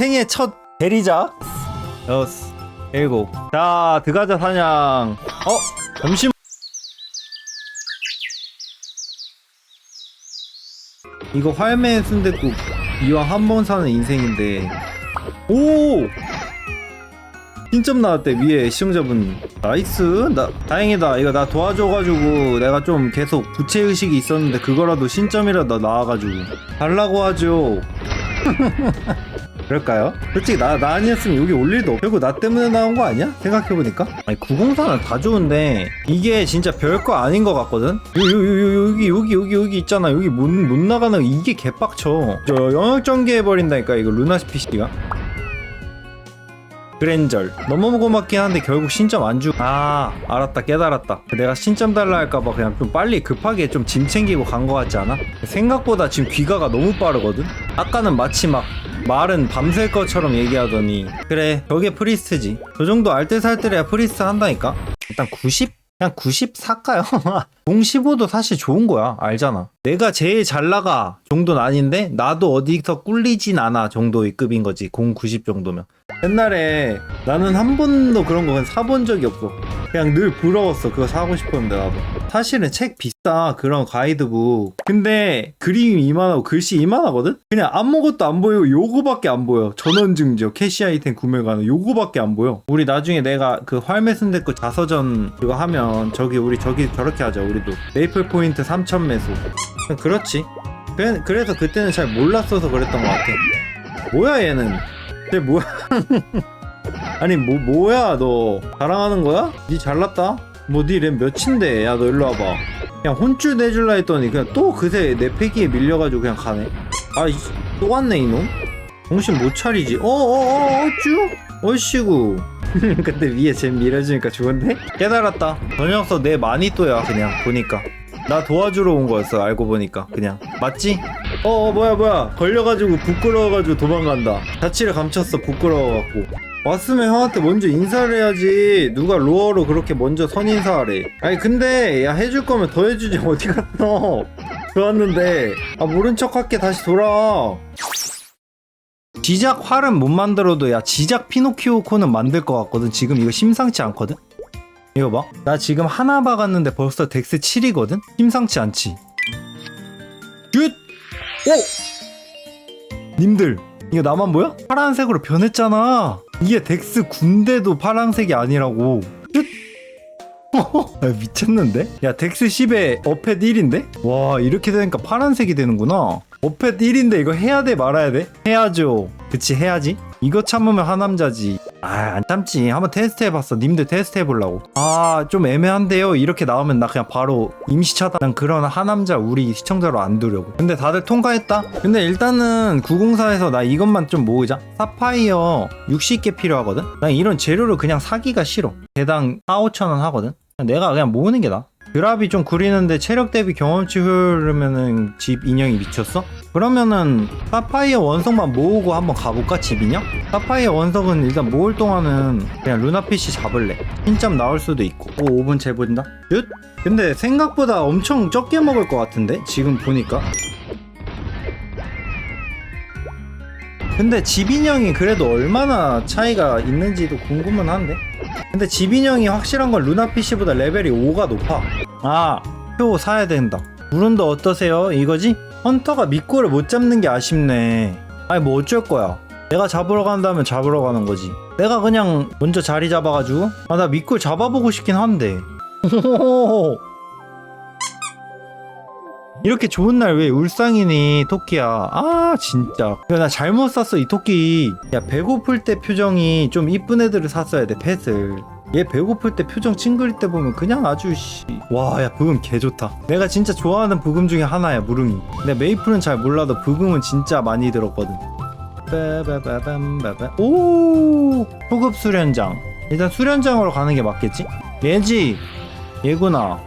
생애 첫 대리자? 여섯 일곱. 자 드가자 사냥. 어? 잠시만. 이거 활매 순댓국. 이왕 한 번 사는 인생인데. 오! 흰점 나왔대 위에 시청자분. 나이스. 나 다행이다. 이거 나 도와줘가지고 내가 좀 계속 부채의식이 있었는데 그거라도 신점이라도 나와가지고. 달라고 하죠 그럴까요? 솔직히 나, 나 아니었으면 여기 올 일도 없고 나 때문에 나온 거 아니야? 생각해보니까 아니 904는 다 좋은데 이게 진짜 별거 아닌 것 같거든? 요, 요, 여기 여기 여기 여기 있잖아 여기 못, 못 나가는 거 이게 개빡쳐 저 영역 전개해버린다니까 이거 루나스피시가 그랜절 너무 고맙긴 한데 결국 신점 안 주. 아 알았다 깨달았다. 내가 신점 달라 할까봐 그냥 좀 빨리 급하게 좀 짐 챙기고 간 거 같지 않아? 생각보다 지금 귀가가 너무 빠르거든. 아까는 마치 막 말은 밤샐 것처럼 얘기하더니 그래 저게 프리스트지. 저 정도 알뜰살뜰해야 프리스트 한다니까. 일단 90 그냥 94까요. 공 15도 사실 좋은 거야. 알잖아. 내가 제일 잘 나가 정도는 아닌데 나도 어디서 꿀리진 않아 정도의 급인 거지. 공90 정도면. 옛날에 나는 한 번도 그런 거 그냥 사본 적이 없어. 그냥 늘 부러웠어. 그거 사고 싶었는데 나도. 사실은 책 비싸. 그런 가이드북. 근데 그림이 이만하고 글씨 이만하거든? 그냥 아무것도 안 보이고 요거밖에 안 보여. 전원 증조, 캐시 아이템 구매 가능 요거밖에 안 보여. 우리 나중에 내가 그 활매 순댓국 자서전 그거 하면 저기 우리 저기 저렇게 하자. 우리도. 메이플 포인트 3000 매수. 그렇지. 그래, 그래서 그때는 잘 몰랐어서 그랬던 것 같아. 뭐야 얘는? 쟤 뭐야? 아니 뭐 뭐야 너 자랑하는 거야? 니 잘났다? 뭐니랩 몇인데? 야 너 일로 와봐. 그냥 혼쭐 내줄라 했더니 그냥 또 그새 내 패기에 밀려가지고 그냥 가네. 아또 왔네 이놈. 정신 못 차리지. 어어어 어쭈? 어이씨구. 근데 위에 쟤 밀어주니까 좋은데? 깨달았다. 저 녀석 내 마니또야 그냥 보니까. 나 도와주러 온 거였어 알고 보니까. 그냥. 맞지? 어, 어 뭐야 뭐야. 걸려가지고 부끄러워가지고 도망간다. 자취를 감췄어 부끄러워갖고. 왔으면 형한테 먼저 인사를 해야지. 누가 로어로 그렇게 먼저 선인사하래. 아니 근데 야 해줄 거면 더 해주지. 어디 갔어 좋았는데. 아 모른 척 할게. 다시 돌아와. 지작 활은 못 만들어도 야 지작 피노키오 코는 만들 것 같거든. 지금 이거 심상치 않거든 이거 봐. 나 지금 하나 박았는데 벌써 덱스 7이거든? 심상치 않지. 쉿! 오! 님들, 이거 나만 보여? 파란색으로 변했잖아. 이게 덱스 군대도 파란색이 아니라고. 쉿! 야, 미쳤는데? 야, 덱스 10에 어펫 1인데? 와, 이렇게 되니까 파란색이 되는구나. 어펫 1인데 이거 해야 돼, 말아야 돼? 해야죠. 그치, 해야지. 이거 참으면 하남자지. 아, 안 참지. 한번 테스트 해봤어. 님들 테스트 해보려고. 아, 좀 애매한데요? 이렇게 나오면 나 그냥 바로 임시 차단. 난 그런 하남자 우리 시청자로 안 두려고. 근데 다들 통과했다? 근데 일단은 904에서 나 이것만 좀 모으자. 사파이어 60개 필요하거든? 난 이런 재료를 그냥 사기가 싫어. 개당 4, 5천원 하거든? 내가 그냥 모으는 게 나아. 드랍이 좀 구리는데 체력 대비 경험치 효율이면은 집 인형이 미쳤어? 그러면은 사파이어 원석만 모으고 한번 가볼까 집 인형? 사파이어 원석은 일단 모을 동안은 그냥 루나피쉬 잡을래 흰점 나올 수도 있고 오 5분 재본다 윷? 근데 생각보다 엄청 적게 먹을 것 같은데 지금 보니까 근데 집 인형이 그래도 얼마나 차이가 있는지도 궁금은 한데 근데 집 인형이 확실한 건 루나피쉬보다 레벨이 5가 높아 아, 표 사야 된다. 물은도 어떠세요? 이거지? 헌터가 미꾸를 못 잡는 게 아쉽네. 아니 뭐 어쩔 거야. 내가 잡으러 간다면 잡으러 가는 거지. 내가 그냥 먼저 자리 잡아가지고 아 나 미꾸를 잡아보고 싶긴 한데. 이렇게 좋은 날 왜 울상이니 토끼야? 아 진짜. 야, 나 잘못 샀어 이 토끼. 야 배고플 때 표정이 좀 이쁜 애들을 샀어야 돼 펫을. 얘 배고플 때 표정 찡그릴 때 보면 그냥 아주 씨 와야 부금 개 좋다. 내가 진짜 좋아하는 부금 중에 하나야 무릉이. 근데 메이플은 잘 몰라도 부금은 진짜 많이 들었거든. 빠바바밤바바 오! 초급 수련장. 일단 수련장으로 가는 게 맞겠지? 얘지! 얘구나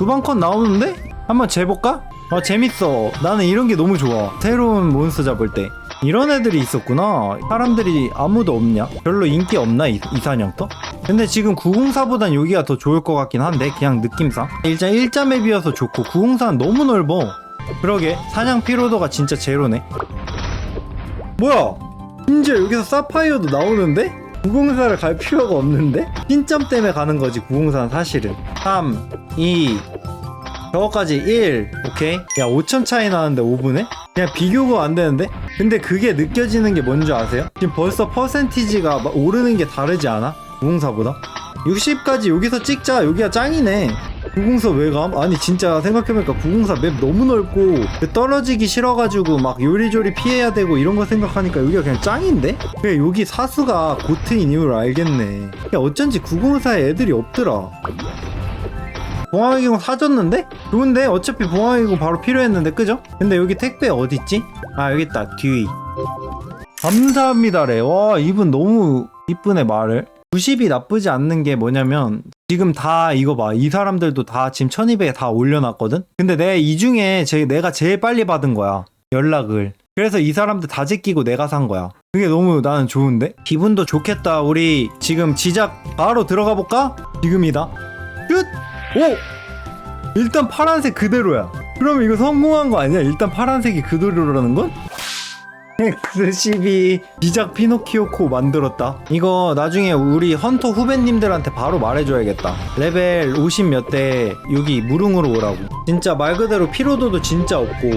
두방컷 나오는데? 한번 재볼까? 아 재밌어 나는 이런 게 너무 좋아 새로운 몬스터 잡을 때 이런 애들이 있었구나 사람들이 아무도 없냐? 별로 인기 없나 이, 이 사냥터? 근데 지금 904보단 여기가 더 좋을 것 같긴 한데 그냥 느낌상 일단 1자 맵이어서 좋고 904는 너무 넓어 그러게 사냥 피로도가 진짜 제로네 뭐야 심지어 여기서 사파이어도 나오는데? 904를 갈 필요가 없는데? 핀점 때문에 가는 거지 904는 사실은 3 2 저거까지 1 오케이 야 5천 차이 나는데 5분에? 그냥 비교가 안 되는데? 근데 그게 느껴지는 게 뭔지 아세요? 지금 벌써 퍼센티지가 막 오르는 게 다르지 않아? 904보다? 60까지 여기서 찍자 여기가 짱이네 904왜 감? 아니 진짜 생각해보니까 904 맵 너무 넓고 떨어지기 싫어가지고 막 요리조리 피해야 되고 이런 거 생각하니까 여기가 그냥 짱인데? 그냥 여기 사수가 고트인 이유를 알겠네 야 어쩐지 904에 애들이 없더라 봉황의공 사줬는데? 좋은데? 어차피 봉황의공 바로 필요했는데 그죠? 근데 여기 택배 어딨지? 아 여기 있다 뒤 감사합니다래 와 이분 너무 이쁘네 말을 90이 나쁘지 않는 게 뭐냐면 지금 다 이거 봐. 이 사람들도 다 지금 1200에 다 올려놨거든? 근데 내 이 중에 제, 내가 제일 빨리 받은 거야. 연락을. 그래서 이 사람들 다 제끼고 내가 산 거야. 그게 너무 나는 좋은데? 기분도 좋겠다. 우리 지금 지작 바로 들어가 볼까? 지금이다. 끝! 오! 일단 파란색 그대로야. 그럼 이거 성공한 거 아니야? 일단 파란색이 그대로라는 건? X12 지작 피노키오코 만들었다. 이거 나중에 우리 헌터 후배님들한테 바로 말해줘야겠다. 레벨 50 몇 대 여기 무릉으로 오라고. 진짜 말 그대로 피로도도 진짜 없고.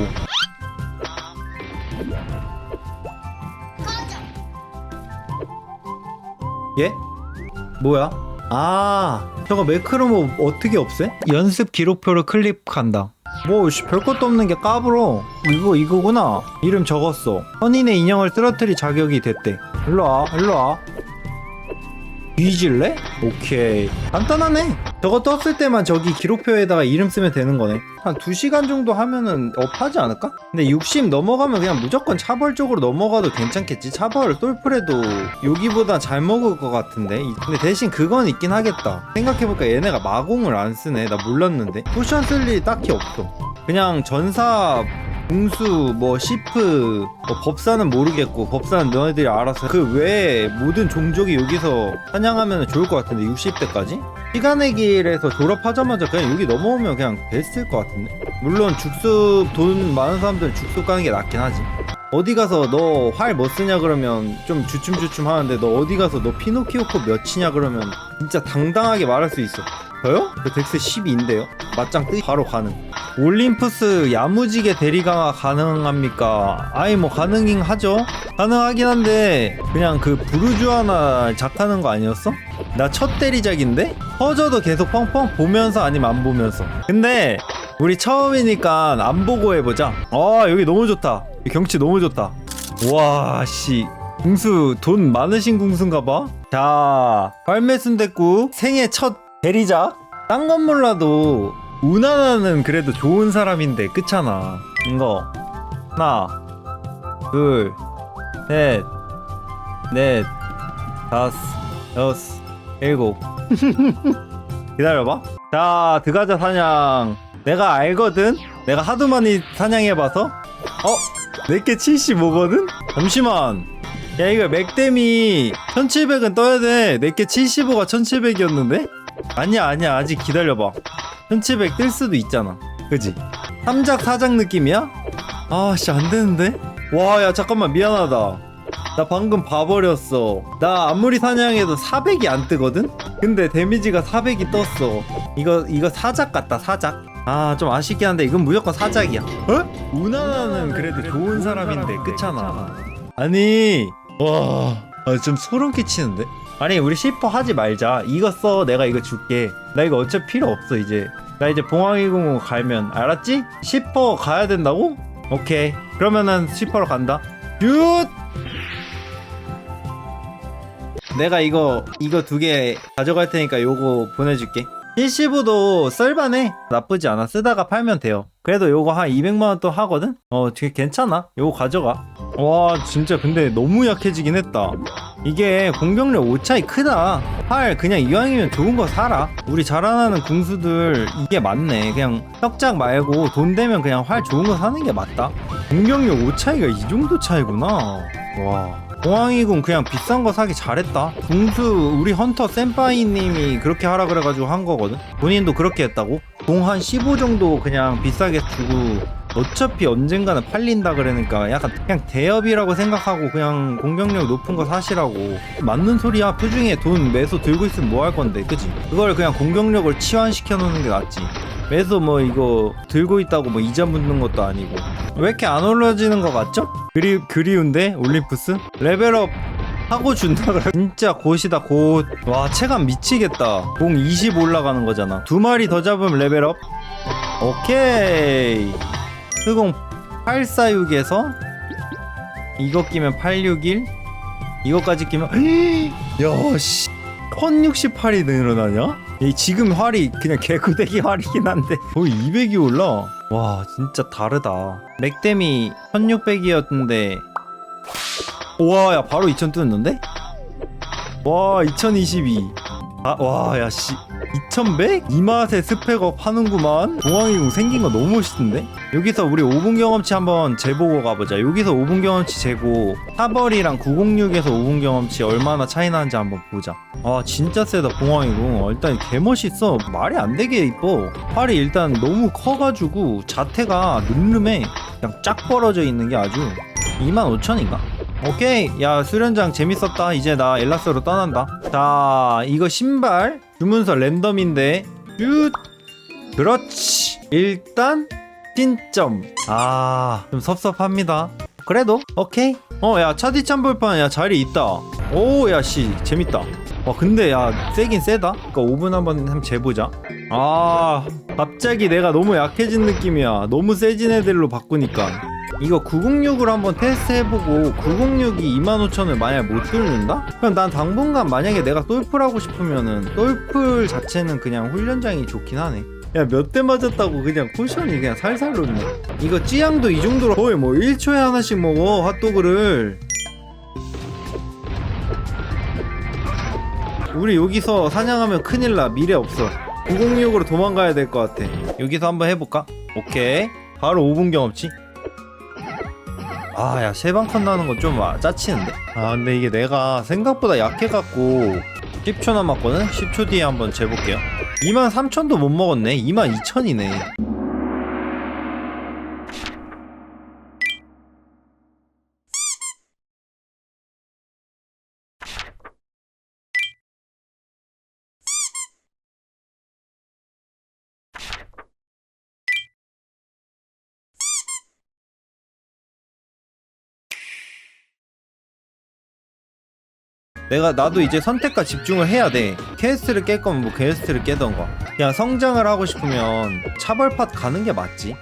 예? 뭐야? 아, 저거 매크로모 어떻게 없애? 연습 기록표를 클릭한다. 뭐, 씨, 별것도 없는 게 까불어. 이거, 이거구나. 이름 적었어. 선인의 인형을 쓰러뜨릴 자격이 됐대. 일로와, 일로와. 뒤질래? 오케이. 간단하네. 저거 떴을 때만 저기 기록표에다가 이름 쓰면 되는 거네. 한 2시간 정도 하면은 업하지 않을까? 근데 60 넘어가면 그냥 무조건 차벌 쪽으로 넘어가도 괜찮겠지. 차벌 똘프레도 여기보다 잘 먹을 것 같은데. 이- 근데 대신 그건 있긴 하겠다. 생각해보니까 얘네가 마공을 안 쓰네. 나 몰랐는데. 쿠션 쓸 일이 딱히 없어. 그냥 전사 궁수 뭐 시프 뭐 법사는 모르겠고 법사는 너희들이 알아서 그 외에 모든 종족이 여기서 사냥하면 좋을 것 같은데 60대까지? 시간의 길에서 졸업하자마자 그냥 여기 넘어오면 그냥 베스트일 것 같은데? 물론 죽수 돈 많은 사람들은 죽수 가는 게 낫긴 하지. 어디 가서 너 활 뭐 쓰냐 그러면 좀 주춤주춤 하는데 너 어디 가서 너 피노키오 코 몇이냐 그러면 진짜 당당하게 말할 수 있어. 저요? 저 덱스 12인데요. 맞짱 뜨 바로 가능 올림푸스 야무지게 대리 강화 가능합니까? 아이 뭐 가능잉 하죠. 가능하긴 한데 그냥 그 부르주아나 작하는 거 아니었어? 나 첫 대리작인데 퍼져도 계속 펑펑 보면서 아니면 안 보면서. 근데 우리 처음이니까 안 보고 해보자. 아 여기 너무 좋다. 이 경치 너무 좋다. 와 씨. 궁수 돈 많으신 궁수인가 봐. 자 빨매순대국 생애 첫 대리작. 딴 건 몰라도 우나나는 그래도 좋은 사람인데 끝잖아. 이거 하나, 둘, 셋, 넷, 다섯, 여섯, 일곱. 기다려봐. 자, 드가자 사냥. 내가 알거든. 내가 하도 많이 사냥해봐서. 어? 내게 75거든? 잠시만. 야 이거 맥댐이 1700은 떠야 돼. 내게 75가 1700이었는데? 아니야 아니야 아직 기다려봐. 1700뜰 수도 있잖아. 그지? 3작 4작 느낌이야? 아씨 안되는데? 와 야 잠깐만 미안하다 나 방금 봐버렸어 나 아무리 사냥해도 400이 안 뜨거든? 근데 데미지가 400이 떴어 이거 이거 4작 같다 4작 아 좀 아쉽긴 한데 이건 무조건 4작이야 어? 우나나는 그래도 좋은 사람인데 끝잖아 아니 와좀 소름 끼치는데? 아니 우리 시퍼 하지 말자 이거 써 내가 이거 줄게 나 이거 어차피 필요 없어 이제 나 이제 봉황이공으로 갈면 알았지? 10퍼 가야 된다고? 오케이. 그러면은 10퍼로 간다. 슛 내가 이거 이거 두 개 가져갈 테니까 요거 보내줄게. 75도 썰반해 나쁘지 않아. 쓰다가 팔면 돼요. 그래도 요거 한 200만원 또 하거든? 어 되게 괜찮아. 요거 가져가. 와 진짜 근데 너무 약해지긴 했다 이게 공격력 5차이 크다. 활 그냥 이왕이면 좋은 거 사라. 우리 자라나는 궁수들 이게 맞네. 그냥 떡작 말고 돈 되면 그냥 활 좋은 거 사는 게 맞다. 공격력 5차이가 이 정도 차이구나. 와. 공항이군 그냥 비싼 거 사기 잘했다. 궁수 우리 헌터 센파이님이 그렇게 하라 그래가지고 한 거거든. 본인도 그렇게 했다고? 공 한 15 정도 그냥 비싸게 주고 어차피 언젠가는 팔린다 그러니까 약간 그냥 대업이라고 생각하고 그냥 공격력 높은 거 사시라고. 맞는 소리야. 표중에 돈 매소 들고 있으면 뭐 할 건데 그지? 그걸 그냥 공격력을 치환시켜 놓는 게 낫지. 매소 뭐 이거 들고 있다고 뭐 이자 묻는 것도 아니고. 왜 이렇게 안 올라지는 거 같죠? 그리 그리운데? 올림푸스? 레벨업 하고 준다 그래 진짜 곧이다 곧와 체감 미치겠다. 공 20 올라가는 거잖아. 두 마리 더 잡으면 레벨업? 오케이 흑공 846에서 이거 끼면 861 이거까지 끼면 야씨 1068이 늘어나냐? 이 지금 활이 그냥 개구대기 활이긴 한데 거의 200이 올라 와 진짜 다르다 맥댐이 1600이었는데 와, 야, 바로 2000 뜯었는데? 와, 2022. 아, 와, 야, 씨. 2100? 이 맛에 스펙업 하는구만? 동황이공 생긴 거 너무 멋있던데? 여기서 우리 5분 경험치 한번 재보고 가보자. 여기서 5분 경험치 재고, 사벌이랑 906에서 5분 경험치 얼마나 차이 나는지 한번 보자. 아, 진짜 세다, 동황이공. 일단 개멋있어. 말이 안 되게 이뻐. 팔이 일단 너무 커가지고, 자태가 늠름해. 그냥 쫙 벌어져 있는 게 아주 25,000인가? 오케이 야 수련장 재밌었다 이제 나 엘라스로 떠난다 자 이거 신발 주문서 랜덤인데 슛 그렇지 일단 신점. 아 좀 섭섭합니다. 그래도? 오케이. 어 야 차디 참볼판 야 자리 있다. 오 야 씨 재밌다. 와 근데 야 세긴 세다. 그니까 5분 한번 한번 재보자. 아 갑자기 내가 너무 약해진 느낌이야. 너무 세진 애들로 바꾸니까. 이거 906으로 한번 테스트 해보고 906이 25,000을 만약 못 뚫는다? 그럼 난 당분간 만약에 내가 똘플하고 싶으면은 똘플 자체는 그냥 훈련장이 좋긴 하네 야 몇 대 맞았다고 그냥 쿠션이 그냥 살살 녹네. 이거 찌양도 이 정도로 거의 뭐 1초에 하나씩 먹어 핫도그를. 우리 여기서 사냥하면 큰일 나. 미래 없어. 906으로 도망가야 될 것 같아. 여기서 한번 해볼까? 오케이. 바로 5분 경험치. 아 야 세방컨 나는 건 좀 짜치는데? 아 근데 이게 내가 생각보다 약해갖고 10초 남았거든? 10초 뒤에 한번 재볼게요 23,000도 못 먹었네. 22,000이네 내가 나도 이제 선택과 집중을 해야 돼. 퀘스트를 깰 거면 뭐 퀘스트를 깨던가. 그냥 성장을 하고 싶으면 차벌팟 가는 게 맞지.